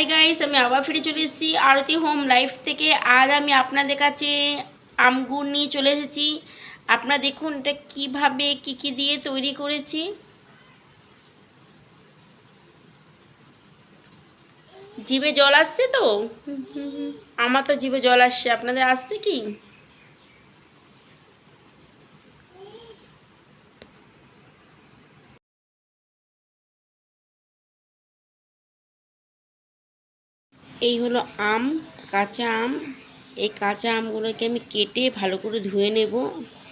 Hi guys আমি আবার ফিরে চলে এসেছি আরতি হোম লাইফ থেকে। আজ আমি আপনাদের কাছে আমগুর নিয়ে চলে এসেছি। আপনারা দেখুন এটা কীভাবে কী কী দিয়ে তৈরি করেছি। জিভে জল আসছে তো? আমার তো জিভে জল আসছে। আপনাদের আসছে কি? এই হলো আম, কাঁচা আম। এই কাঁচা আমগুলোকে আমি কেটে ভালো করে ধুয়ে নেব।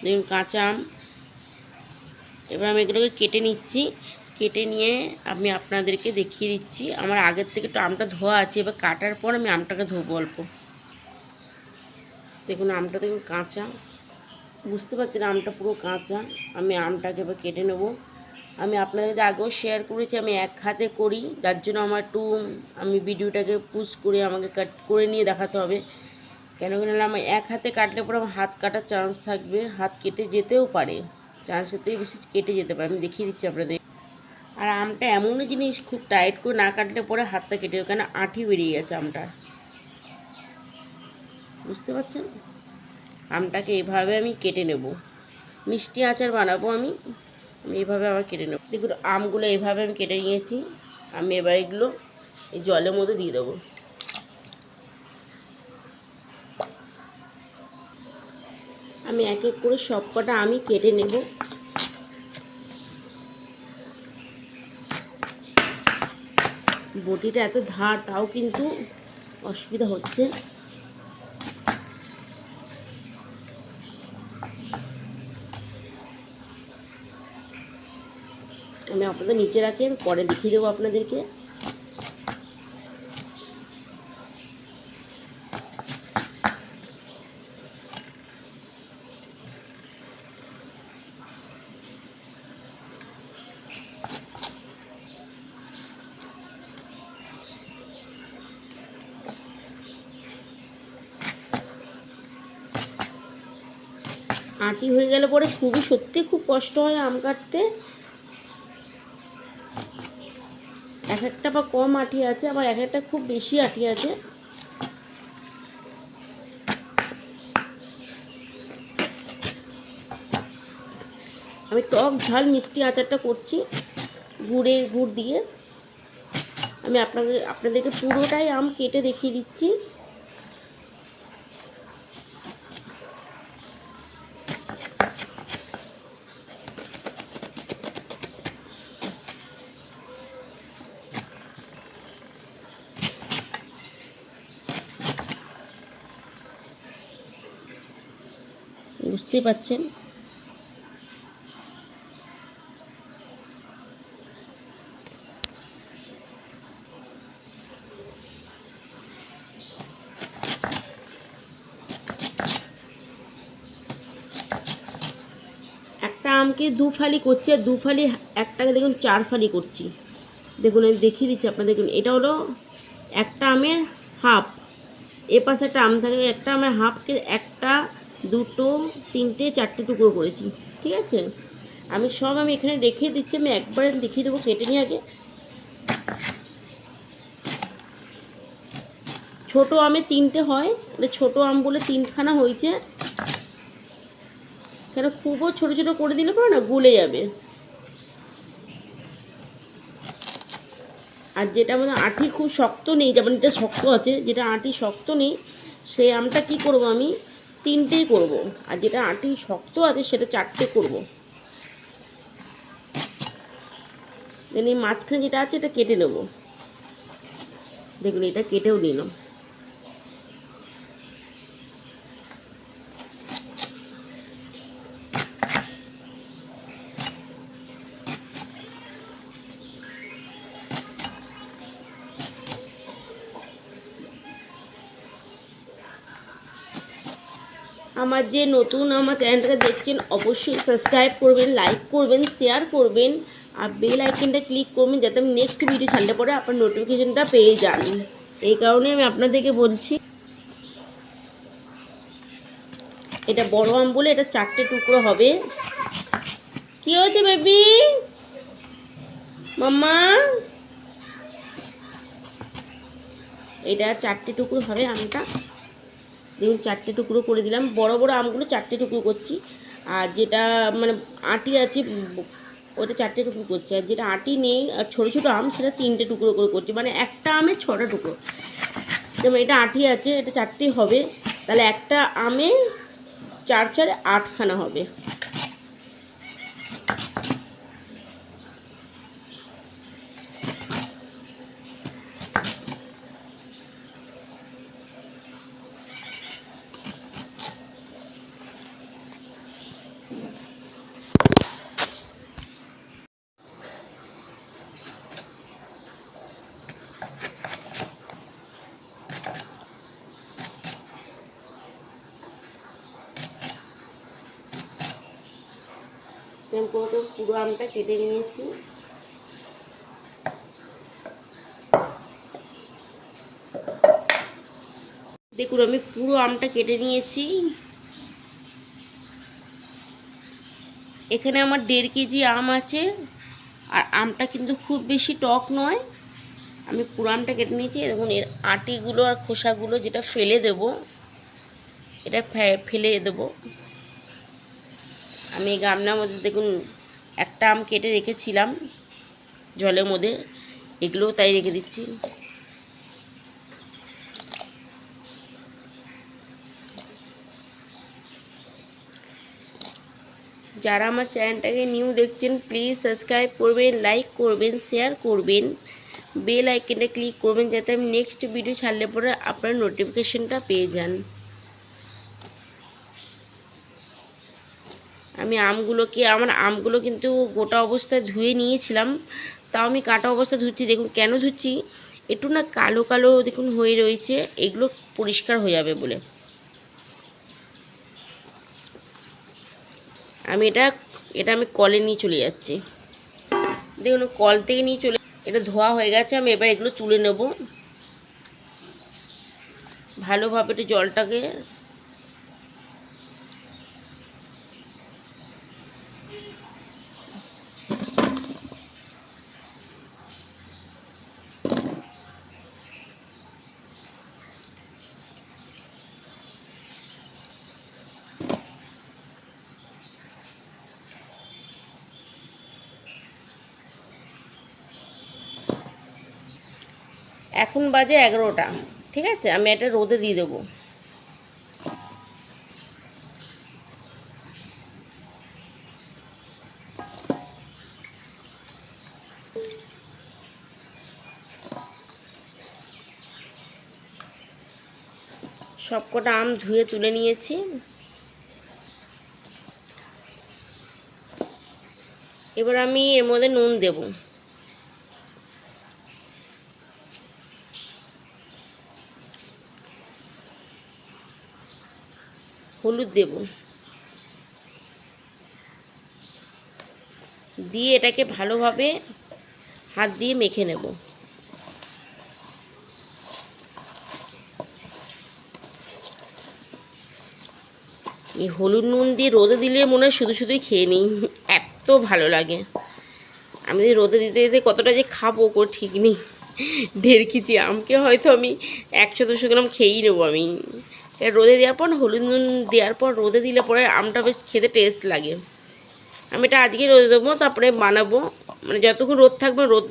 দেখুন, কাঁচা আম। এবার আমি এগুলোকে কেটে নিচ্ছি। কেটে নিয়ে আমি আপনাদেরকে দেখিয়ে দিচ্ছি। আমার আগের থেকে একটু আমটা ধোয়া আছে। এবার কাটার পর আমি আমটাকে ধোবো অল্প। দেখুন, আমটা দেখুন কাঁচা। বুঝতে পারছেন, আমটা পুরো কাঁচা। আমি আমটাকে এবার কেটে নেব। আমি আপনাদের আগেও শেয়ার করেছি, আমি এক হাতে করি, যার জন্য আমার একটু আমি ভিডিওটাকে পুশ করে আমাকে কাট করে নিয়ে দেখাতে হবে। কেন কেন আমার এক হাতে কাটলে পরে আমার হাত কাটার চান্স থাকবে, হাত কেটে যেতেও পারে। চান্সের থেকে বেশি কেটে যেতে পারে, আমি দেখিয়ে দিচ্ছি আপনাদের। আর আমটা এমনই জিনিস, খুব টাইট করে না কাটলে পরে হাতটা কেটে যাবে, কেন আঠি বেরিয়ে গেছে আমটা। বুঝতে পারছেন? আমটাকে এভাবে আমি কেটে নেব। মিষ্টি আচার বানাবো আমি। আমি এইভাবে আবার কেটে নেব। দেখুন, আমগুলো এভাবে আমি কেটে নিয়েছি। আমি এবার এগুলো এই জলের মধ্যে দিয়ে দেবো। আমি এক এক করে সব কটা আমি কেটে নেব। বটিটা এত ধার, তাও কিন্তু অসুবিধা হচ্ছে। আমি আপনাদের নিচে রাখি, আমি পরে দেখিয়ে দেবো আপনাদেরকে। আটি হয়ে গেলে পরে খুবই সত্যি খুব কষ্ট হয় আম কাটতে। এক একটা বা কম আঠি আছে, আবার এক একটা খুব বেশি আঠি আছে। আমি টক ঝাল মিষ্টি আচারটা করছি গুড়ের গুড় দিয়ে। আমি আপনাদের, আপনাদেরকে পুরোটাই আম কেটে দেখিয়ে দিচ্ছি। বুঝতেই পাচ্ছেন একটা আমকে দু ফালি করছি, আর দু ফালি একটাকে দেখুন চার ফালি করছি। দেখুন, আমি দেখিয়ে দিচ্ছি আপনার দেখুন, এটা হলো একটা আমের হাফ। এ পাশে একটা আম থাকে, একটা আমের হাফকে একটা দুটো, তিনটে, চারটে টুকরো করেছি, ঠিক আছে? আমি সব আমি এখানে রেখে দিচ্ছি, আমি একবারে দেখিয়ে দেবো কেটে নিয়ে আগে। ছোটো আমে তিনটে হয় মানে ছোটো আম বলে তিনখানা হয়েছে। কেন খুবও ছোটো ছোটো করে দিলে পরে না গুলে যাবে। আর যেটা মানে আঁটি খুব শক্ত নেই, যেমন এটা শক্ত আছে, যেটা আঁটি শক্ত নেই সেই আমটা কি করব আমি? তিনটেই করব। আর যেটা আটি শক্ত আছে, সেটা চারটে করব। দেন এই মাঝখানে যেটা আছে, এটা কেটে নেব। দেখুন, এটা কেটেও নিলাম। আমার যে নতুন আমার চ্যানেলটাকে দেখছেন, অবশ্যই সাবস্ক্রাইব করবেন লাইক করবেন শেয়ার করবেন, আর বেল আইকনটা ক্লিক করবেন যাতে আমি নেক্সট ভিডিও ছাড়লে পরে আপনার নোটিফিকেশানটা পেয়ে যান। এই কারণে আমি আপনাদেরকে বলছি, এটা বড় আম বলে এটা চারটে টুকরো হবে। কি হয়েছে বেবি মাম্মা? এটা চারটে টুকরো হবে আমটা। দেখুন চারটে টুকরো করে দিলাম। বড় বড় আমগুলো চারটে টুকরো করছি। আর যেটা মানে আটি আছে, ওটা চারটে টুকরো করছি। আর যেটা আটি নেই, আর ছোটো ছোটো আম, সেটা তিনটে টুকরো করে করছি। মানে একটা আমে ছটা টুকরো। যেমন এটা আটি আছে, এটা চারটে হবে। তাহলে একটা আমে চার চার আটখানা হবে এরকম করে তো পুরো আমটা কেটে নিয়েছি। দেখুন, আমি পুরো আমটা কেটে নিয়েছি। এখানে আমার দেড় কেজি আম আছে, আর আমটা কিন্তু খুব বেশি টক নয়। আমি পুরো আমটা কেটে নিয়েছি। দেখুন, এর আটিগুলো আর খোসাগুলো যেটা ফেলে দেব, এটা ফেলে দেবো। আমি গামলার মধ্যে দেখুন একটা আম কেটে রেখেছিলাম জলের মধ্যে, এগুলোও তাই রেখে দিচ্ছি। যারা আমার চ্যানেলটাকে নিউ দেখছেন প্লিজ সাবস্ক্রাইব করবেন লাইক করবেন শেয়ার করবেন। বেল আইকনটা ক্লিক করবেন, যাতে আমি নেক্সট ভিডিও ছাড়লে পরে আপনার নোটিফিকেশনটা পেয়ে যান। আমি আমগুলোকে আমার আমগুলো কিন্তু গোটা অবস্থায় ধুয়ে নিয়েছিলাম। তাও আমি কাটা অবস্থায় ধুচ্ছি, দেখুন কেন ধুচ্ছি? একটু না কালো কালো দেখুন হয়ে রয়েছে, এগুলো পরিষ্কার হয়ে যাবে বলে। আমি এটা এটা আমি কলে নিয়ে চলে যাচ্ছি। দেখুন কল থেকে নিয়ে চলে, এটা ধোয়া হয়ে গেছে, আমি এবার এগুলো তুলে নেব। ভালোভাবে একটু জলটাকে এখন বাজে এগারোটা, ঠিক আছে? আমি এটা রোদে দিয়ে দেবো। সবকটা আম ধুয়ে তুলে নিয়েছি। এবার আমি এর মধ্যে নুন দেবো। হলুদ দেব। দিয়ে এটাকে ভালোভাবে হাত দিয়ে মেখে নেব। এই হলুদ নুন দিয়ে রোদে দিলে মনে হয় শুধু শুধুই খেয়ে নিই। এত ভালো লাগে। আমি রোদে দিতে দিতে কতটা যে খাব কো ঠিক নেই। দেড় কেজি আমকে হয়তো আমি একশো দুশো গ্রাম খেয়েই নেব আমি। এবার রোদে দেওয়ার পর হলুদ নুন দেওয়ার পর রোদে দিলে পরে আমটা বেশ খেতে টেস্ট লাগে। আমি এটা আজকে রোদে দেবো, তারপরে বানাবো। মানে যতক্ষণ রোদ থাকবে, রোদ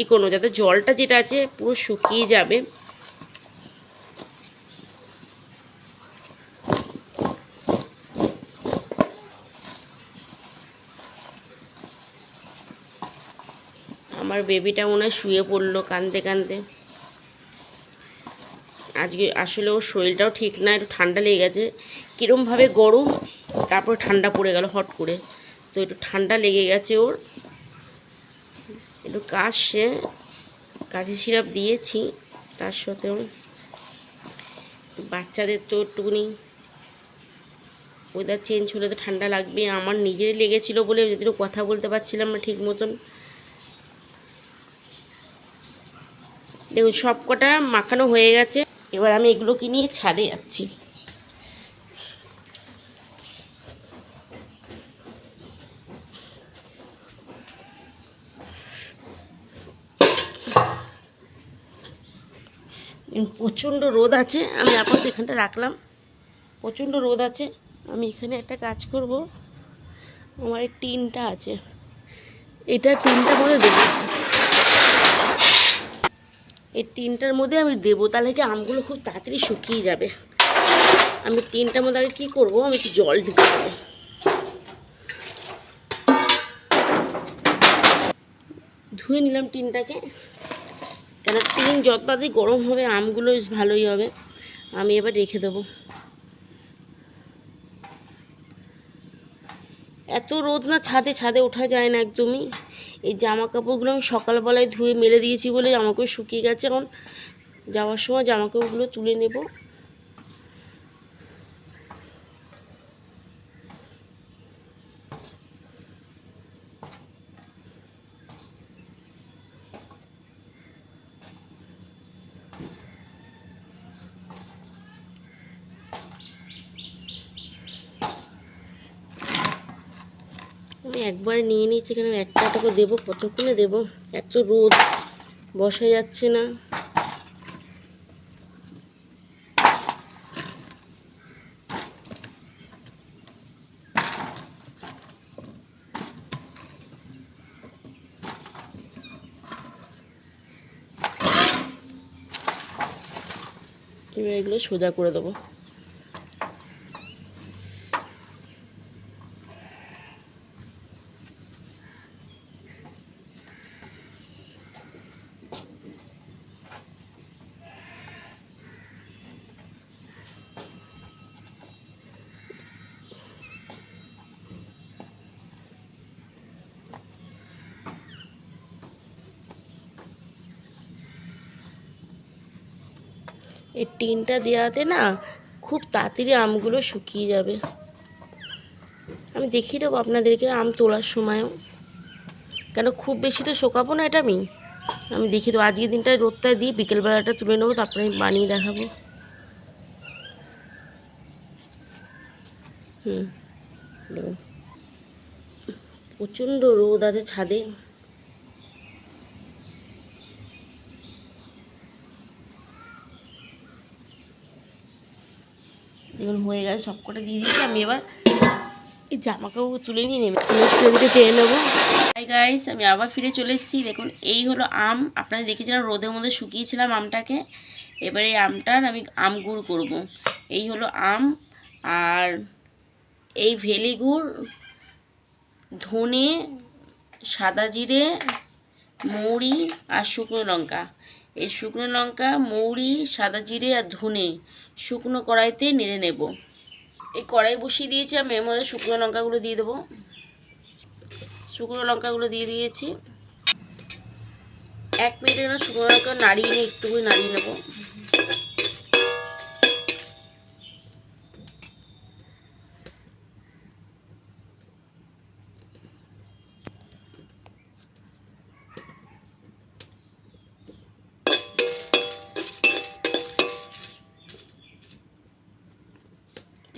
ই করব, যাতে জলটা যেটা আছে পুরো শুকিয়ে যাবে। আমার বেবিটা মনে হয় শুয়ে পড়ল কাঁদতে কাঁদতে। আজকে আসলে ওর শরীরটাও ঠিক না, একটু ঠান্ডা লেগে গেছে। কীরমভাবে গরম, তারপর ঠান্ডা পড়ে গেল হট করে। তো একটু ঠান্ডা লেগে গেছে ওর। একটু কাশছে কাশি সিরাপ দিয়েছি, তার সাথেও বাচ্চাদের তো একটুকুনি ওয়েদার চেঞ্জ হলে তো ঠান্ডা লাগবে। আমার নিজের লেগেছিল বলে যদি কথা বলতে পারছিলাম না ঠিক মতন। দেখুন সব কটা মাখানো হয়ে গেছে। এবার আমি এগুলোকে নিয়ে ছাদে যাচ্ছি। প্রচণ্ড রোদ আছে, আমি আপাতত এখানটা রাখলাম। প্রচণ্ড রোদ আছে, আমি এখানে একটা কাজ করব। আমার এই টিনটা আছে। এটা টিনটা মধ্যে দেবো। এই টিনটার মধ্যে আমি দেবো, তাহলে কি আমগুলো খুব তাড়াতাড়ি শুকিয়ে যাবে? আমি টিনটার মধ্যে আগে কী করব? আমি একটু জল ঢুকে দেবো। ধুয়ে নিলাম টিনটাকে। কেন টিন যত তাড়াতাড়ি গরম হবে, আমগুলো ভালোই হবে। আমি এবার রেখে দেবো। এত রোদ না, ছাদে ছাদে ওঠা যায় না একদমই। এই জামা কাপড়গুলো আমি সকালবেলায় ধুয়ে মেলে দিয়েছি বলে জামাকাপড় শুকিয়ে গেছে এখন। যাওয়ার সময় জামা কাপড়গুলো তুলে নেব আমি একবার নিয়ে নিয়েছি, এখানে একটা টাকা দেবো, কতক্ষণে দেবো? এত রোদ বসা যাচ্ছে না। এগুলো সোজা করে দেবো। এই টিনটা দেওয়াতে না খুব তাড়াতাড়ি আমগুলো শুকিয়ে যাবে। আমি দেখিয়ে দেবো আপনাদেরকে আম তোলার সময়ও। কেন খুব বেশি তো শোকাবো না এটা আমি? আমি দেখিয়ে দেবো। আজকের দিনটায় রোদটা দিয়ে বিকেলবেলাটা তুলে নেব, তারপরে আমি বানিয়ে দেখাবো। হুম প্রচণ্ড রোদ আছে ছাদে। দেখুন হয়ে গেছে সব কটা দিয়ে দিচ্ছি আমি এবার এই জামা কাপড় তুলে নিয়ে নেবে। এদিকে চেয়ে নেব। হাই গাইস আমি আবার ফিরে চলে এসেছি। দেখুন এই হলো আম। আপনারা দেখেছিলাম রোদের মধ্যে শুকিয়েছিলাম আমটাকে। এবারে এই আমটার আমি আম গুড় করব। এই হলো আম আর এই ভেলি গুড় ধনে সাদা জিরে মৌরি আর শুকনো লঙ্কা। এই শুকনো লঙ্কা, মৌরি, সাদা জিরে আর ধনে শুকনো কড়াইতে নেড়ে নেব। এই কড়াই বসিয়ে দিয়েছি আমি, এর মধ্যে শুকনো লঙ্কাগুলো দিয়ে দেবো। শুকনো লঙ্কাগুলো দিয়ে দিয়েছি। এক মিনিটের না শুকনো লঙ্কা নাড়িয়ে নিয়ে একটুকুই নাড়িয়ে নেব।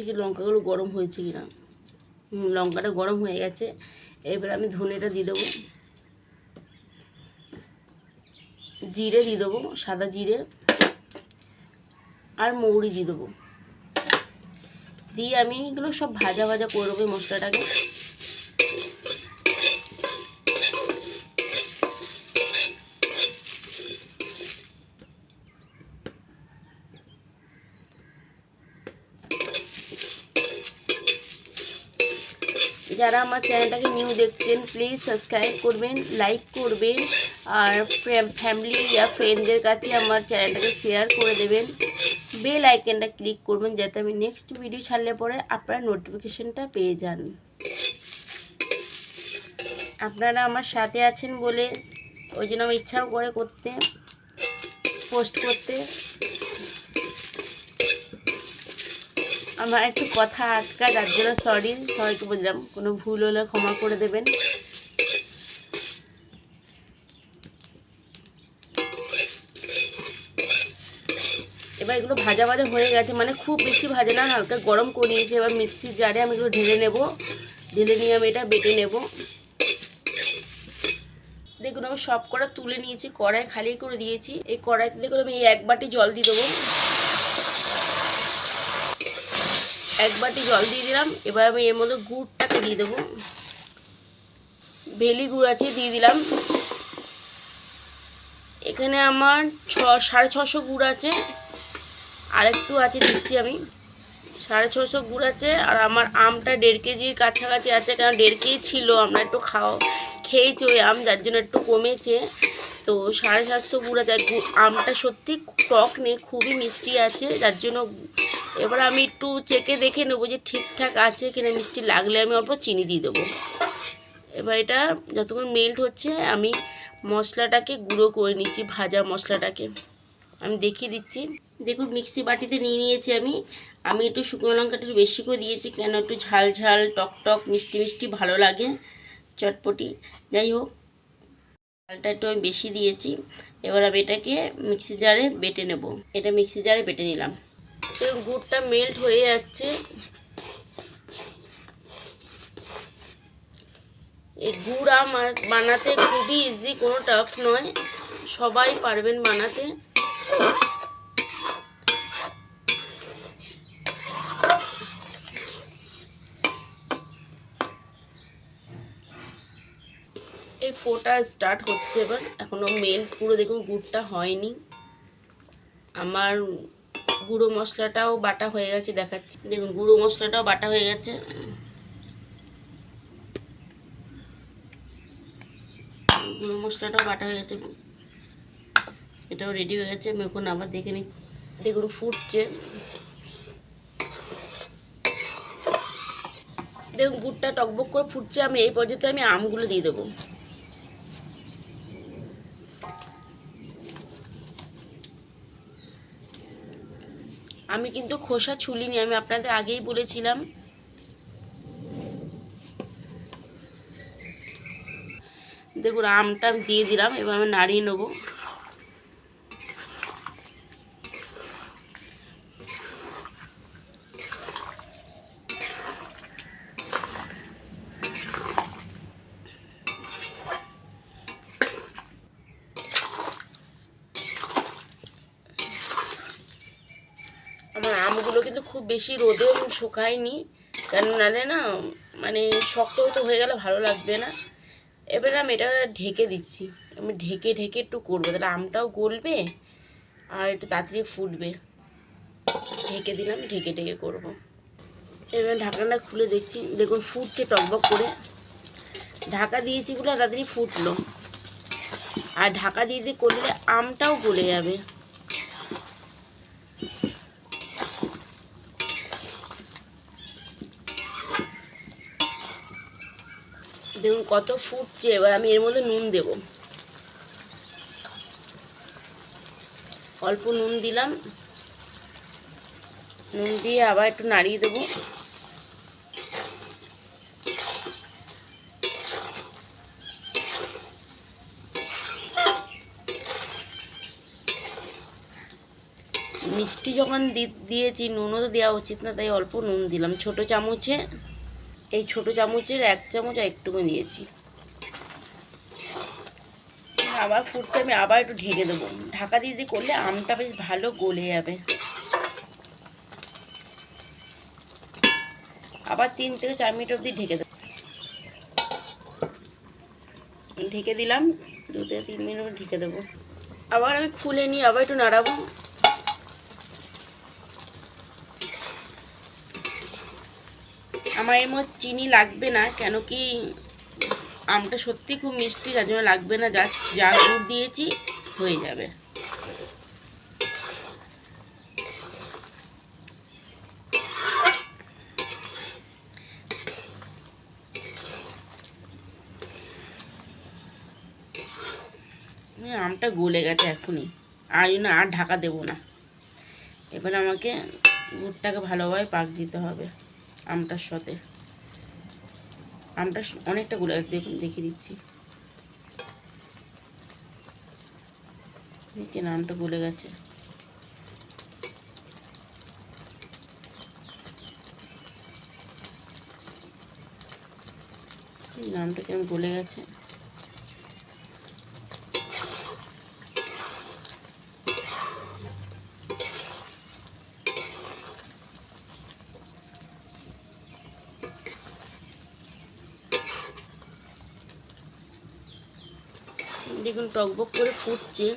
দেখি লঙ্কাগুলো গরম হয়েছে কিনা। লঙ্কাটা গরম হয়ে গেছে। এবার আমি ধনেটা দিয়ে দেবো। জিরে দিয়ে দেবো, সাদা জিরে। আর মৌরি দিয়ে দেবো। দিয়ে আমি এগুলো সব ভাজা ভাজা করে দেবো মশলাটাকে। যারা আমার চ্যানেলটাকে নিউ দেখছেন প্লিজ সাবস্ক্রাইব করবেন লাইক করবেন, আর ফ্যামিলি বা ফ্রেন্ডদের কাছে আমার চ্যানেলটাকে শেয়ার করে দেবেন। বেল আইকনটা ক্লিক করবেন যাতে আমি নেক্সট ভিডিও ছাড়লে পরে আপনারা নোটিফিকেশনটা পেয়ে যান। আপনারা আমার সাথে আছেন বলে ওই জন্য আমি ইচ্ছাও করে করতে পোস্ট করতে আমার একটু কথা আটকা যার জন্য সরি সবাইকে বললাম কোনো ভুল হলে ক্ষমা করে দেবেন। এবার এগুলো ভাজা ভাজা হয়ে গেছে মানে খুব বেশি ভাজা না, হালকা গরম করে নিয়েছি এবার মিক্সির জারে আমি এগুলো ঢেলে নেব। ঢেলে নিয়ে আমি এটা বেটে নেব। দেখুন, আমি সব কড়া তুলে নিয়েছি, কড়াই খালি করে দিয়েছি। এই কড়াইতে দেখুন, আমি এক বাটি জল দিয়ে দেবো। এক বাটি জল দিয়ে দিলাম। এবার আমি এর মধ্যে গুড়টাকে দিয়ে দেবো। ভেলি গুড় আছে, দিয়ে দিলাম। এখানে আমার ছ, সাড়ে ছশো গুড় আছে। আর একটু আছে দিচ্ছি আমি। সাড়ে ছশো গুড় আছে, আর আমার আমটা দেড় কেজির কাছাকাছি আছে, কারণ দেড় কেজি ছিল, আমরা একটু খাওয়া, খেয়েছি ওই আম, যার জন্য একটু কমেছে। তো সাড়ে সাতশো গুড় আছে। আমটা সত্যি টক নেই, খুবই মিষ্টি আছে, যার জন্য এবার আমি একটু চেকে দেখে নেব যে ঠিকঠাক আছে কিনা, মিষ্টি লাগলে আমি অল্প চিনি দিয়ে দেবো। এবার এটা যতক্ষণ মেল্ট হচ্ছে, আমি মশলাটাকে গুঁড়ো করে নিচ্ছি, ভাজা মশলাটাকে। আমি দেখিয়ে দিচ্ছি। দেখুন, মিক্সি বাটিতে নিয়ে নিয়েছি আমি। আমি একটু শুকনো লঙ্কাটা একটু বেশি করে দিয়েছি, কেন একটু ঝাল ঝাল, টক টক, মিষ্টি মিষ্টি ভালো লাগে, চটপটি। যাই হোক, ঝালটা একটু আমি বেশি দিয়েছি। এবার আমি এটাকে মিক্সি জারে বেটে নেব। এটা মিক্সি জারে বেটে নিলাম। দেখুন গুড়টা মেল্ট হয়ে যাচ্ছে। এই গুড় আম বানাতে খুবই ইজি কোনো টাফ নয়। সবাই পারবেন বানাতে। এই ফোটা স্টার্ট হচ্ছে এবার। এখনও মেল পুরো দেখুন গুড়টা হয়নি। আমার গুঁড়ো মশলাটাও বাটা হয়ে গেছে, দেখাচ্ছি। দেখুন, গুঁড়ো মশলাটাও বাটা হয়ে গেছে। গুঁড়ো মশলাটাও বাটা হয়ে গেছে। এটাও রেডি হয়ে গেছে, আমি এখন আবার দেখে নিই। দেখুন, ফুটছে। দেখুন, গুড়টা টকবক করে ফুটছে, আমি এই পর্যন্ত আমি আমগুলো দিয়ে দেবো। আমি কিন্তু খোসা ছুলিনি, আমি আপনাদের আগেই বলেছিলাম। দেখুন, আমটা আমি দিয়ে দিলাম, এবার আমি নাড়িয়ে নেব আমার আমগুলো কিন্তু খুব বেশি রোদে শুকায়নি। কেন নালে না মানে শক্ত তো হয়ে গেলে ভালো লাগবে না। এবারে আমি এটা ঢেকে দিচ্ছি। আমি ঢেকে ঢেকে একটু করব। তাহলে আমটাও গলবে আর একটু তাড়াতাড়ি ফুটবে। ঢেকে দিলাম, ঢেকে ঢেকে করব। এবার ঢাকনাটা খুলে দেখছি। দেখুন, ফুটছে টকবক করে। ঢাকা দিয়েছি বলে তাড়াতাড়ি ফুটলো। আর ঢাকা দিয়ে দিয়ে করলে আমটাও গলে যাবে। দেখুন কত ফুটছে, এবার আমি এর মধ্যে নুন দেব। অল্প নুন দিলাম। নুন দিয়ে আবার একটু নাড়িয়ে দেবো। মিষ্টি যখন দিয়েছি, নুনও তো দেওয়া উচিত না, তাই অল্প নুন দিলাম। ছোট চামচে এই ছোট চামচের এক চামচ আর একটুকু দিয়েছি আবার ফুটতে আমি আবার একটু ঢেকে দেবো। ঢাকা দিয়ে দিয়ে করলে আমটা বেশ ভালো গলে যাবে। আবার তিন থেকে চার মিনিট অবধি ঢেকে দেবো। ঢেকে দিলাম, দু থেকে তিন মিনিট ঢেকে দেবো। আবার আমি খুলে নিয়ে আবার একটু নাড়াবো। আমার এর মধ্যে চিনি লাগবে না, কেন কি আমটা সত্যি খুব মিষ্টি যার জন্য লাগবে না, যা যা গুড় দিয়েছি, হয়ে যাবে। আমটা গলে গেছে এখনই, আর জন্য আর ঢাকা দেবো না। এবার আমাকে গুড়টাকে ভালোভাবে পাক দিতে হবে। আমটার সাথে। আমটা অনেকটা গুলো দেখুন, দেখিয়ে দিচ্ছি। নিচে আমটা গলে গেছে। আমটা কেমন গলে গেছে? দেখুন টকবক করে ফুটছে।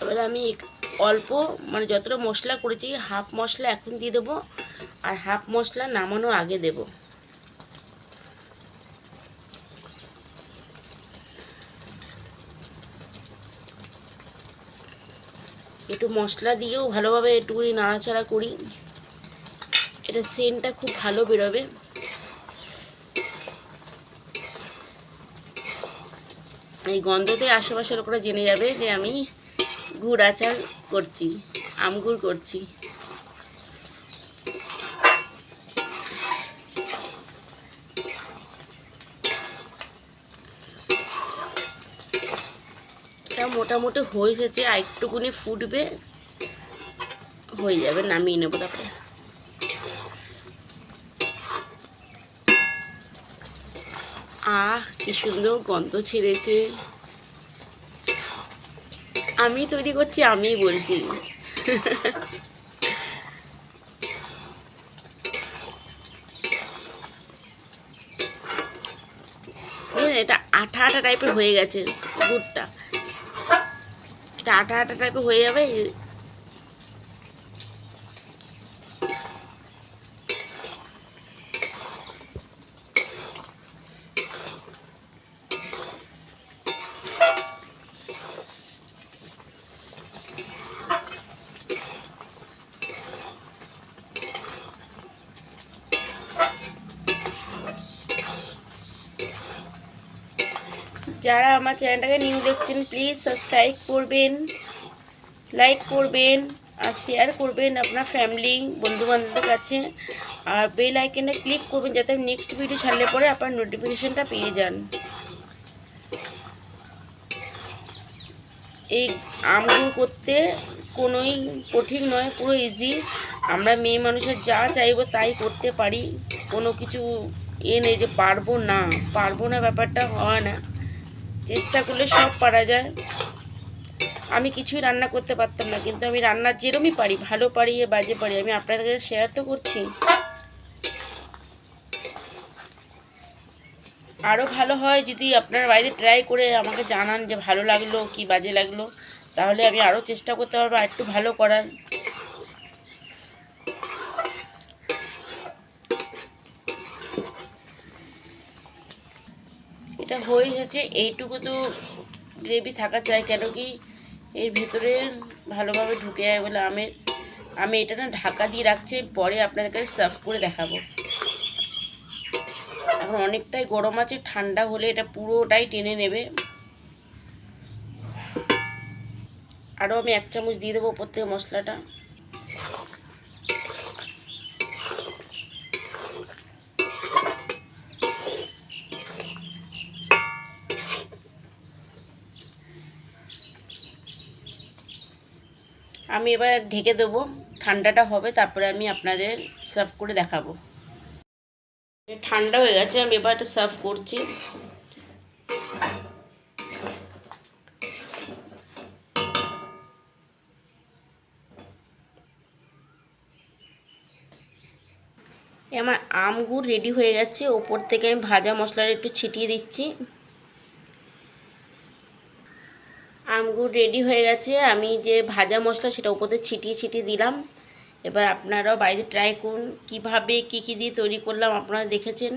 এবার আমি অল্প মানে যতটা মশলা করেছি, হাফ মশলা এখন দিয়ে দেবো আর হাফ মশলা নামানোর আগে দেবো। একটু মশলা দিয়েও ভালোভাবে একটুখানি নাড়াচাড়া করি। এটা সেন্টটা খুব ভালো বেরোবে। এই গন্ধতে আশেপাশের লোকরা জেনে যাবে যে আমি গুড় আচার করছি আমগুড় করছি। এটা মোটামুটি হয়ে এসেছে, আর একটুকুনি ফুটবে, হয়ে যাবে, নামিয়ে নেব তারপরে। আহ, কি সুন্দর গন্ধ ছেড়েছে। আমি তৈরি করছি, আমি বলছি। এটা আঠা আঠা টাইপের হয়ে গেছে, গুড়টা। এটা আঠা আঠা টাইপের হয়ে যাবে যারা আমার চ্যানেলটাকে নিউ দেখছেন প্লিজ সাবস্ক্রাইব করবেন লাইক করবেন আর শেয়ার করবেন আপনার ফ্যামিলি বন্ধুবান্ধবদের কাছে। আর বেল আইকনে ক্লিক করবেন যাতে নেক্সট ভিডিও ছাড়লে পরে আপনার নোটিফিকেশানটা পেয়ে যান। এই আমগুলো করতে কোনোই কঠিন নয়, পুরো ইজি আমরা মেয়ে মানুষের যা চাইব তাই করতে পারি। কোনো কিছু এ নেই যে পারব না পারব না ব্যাপারটা হয় না। চেষ্টা করলে সব পারা যায়। আমি কিছুই রান্না করতে পারতাম না, কিন্তু আমি রান্না যেরমই পারি, ভালো পারি বাজে পারি, আমি আপনাদের কাছে শেয়ার তো করছি। আরও ভালো হয় যদি আপনার বাড়িতে ট্রাই করে আমাকে জানান যে ভালো লাগল কি বাজে লাগল, তাহলে আমি আরও চেষ্টা করতে পারব আর একটু ভালো করার। এটা হয়ে গেছে, এইটুকু তো গ্রেভি থাকা চাই কেন কি এর ভিতরে ভালোভাবে ঢুকে যায় বলে আমের আমি এটা না ঢাকা দিয়ে রাখছি পরে আপনাদের কাছে সার্ভ করে দেখাবো। এখন অনেকটাই গরম আছে, ঠান্ডা হলে এটা পুরোটাই টেনে নেবে। আরও আমি এক চামচ দিয়ে দেবো ওপর থেকে মশলাটা। আমি এবার ঢেকে দেবো। ঠান্ডাটা হবে, তারপরে আমি আপনাদের সার্ভ করে দেখাবো। ঠান্ডা হয়ে গেছে, আমি এবার এটা সার্ভ করছি। আমার আমগুড় রেডি হয়ে গেছে। ওপর থেকে আমি ভাজা মশলাটা একটু ছিটিয়ে দিচ্ছি। আমগুড় রেডি হয়ে গেছে। আমি যে ভাজা মশলা সেটা উপরে ছিটিয়ে ছিটিয়ে দিলাম। এবার আপনারাও বাড়িতে ট্রাই করুন। কীভাবে, কী কী দিয়ে তৈরি করলাম আপনারা দেখেছেন।